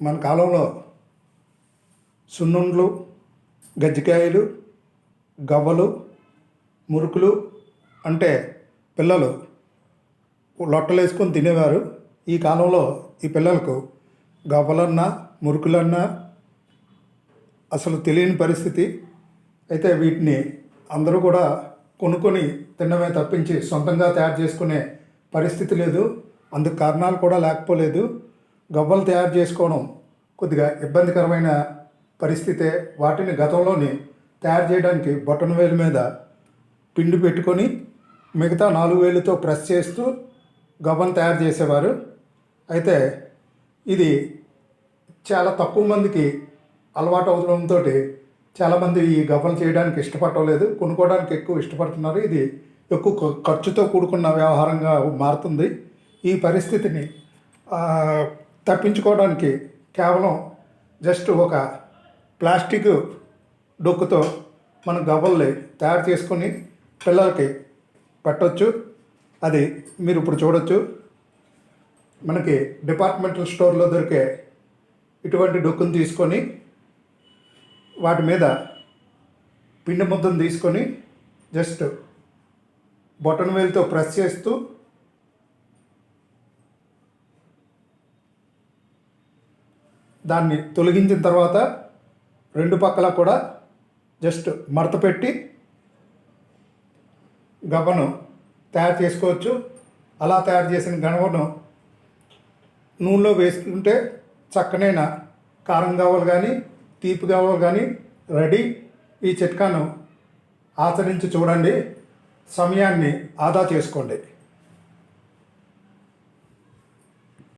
మన కాలంలో సున్నుండ్లు గజ్జికాయలు గవ్వలు మురుకులు అంటే పిల్లలు లొట్టలు వేసుకొని తినేవారు. ఈ కాలంలో ఈ పిల్లలకు గవ్వలన్నా మురుకులన్నా అసలు తెలియని పరిస్థితి. అయితే వీటిని అందరూ కూడా కొనుక్కొని తినడమే తప్పించి సొంతంగా తయారు చేసుకునే పరిస్థితి లేదు. అందుకు కారణాలు కూడా లేకపోలేదు. గవ్వలు తయారు చేసుకోవడం కొద్దిగా ఇబ్బందికరమైన పరిస్థితే వాటిని గతంలోని తయారు చేయడానికి బొట్టన వేలు మీద పిండి పెట్టుకొని మిగతా నాలుగు వేలుతో ప్రెస్ చేస్తూ గవ్వను తయారు చేసేవారు. అయితే ఇది చాలా తక్కువ మందికి అలవాటు అవడంతో చాలామంది ఈ గవ్వలు చేయడానికి ఇష్టపడలేదు కొనుక్కోవడానికి ఎక్కువ ఇష్టపడుతున్నారు. ఇది ఎక్కువ ఖర్చుతో కూడుకున్న వ్యవహారంగా మారుతుంది. ఈ పరిస్థితిని తప్పించుకోవడానికి కేవలం జస్ట్ ఒక ప్లాస్టిక్ డొక్కుతో మనం గవ్వల్ని తయారు చేసుకొని పిల్లలకి పెట్టవచ్చు అది మీరు ఇప్పుడు చూడొచ్చు. మనకి డిపార్ట్మెంటల్ స్టోర్లో దొరికే ఇటువంటి డొక్కును తీసుకొని వాటి మీద పిండి ముద్దను తీసుకొని జస్ట్ బొటన్ వేలుతో ప్రెస్ చేస్తూ దాన్ని తొలగించిన తర్వాత రెండు పక్కల కూడా జస్ట్ మడత పెట్టి గవ్వను తయారు చేసుకోవచ్చు. అలా తయారు చేసిన గవ్వను నూనెలో వేసుకుంటే చక్కనైన కారం గవ్వలు కానీ తీపి గవ్వలు కానీ రెడీ. ఈ చిట్కాను ఆచరించి చూడండి. సమయాన్ని ఆదా చేసుకోండి.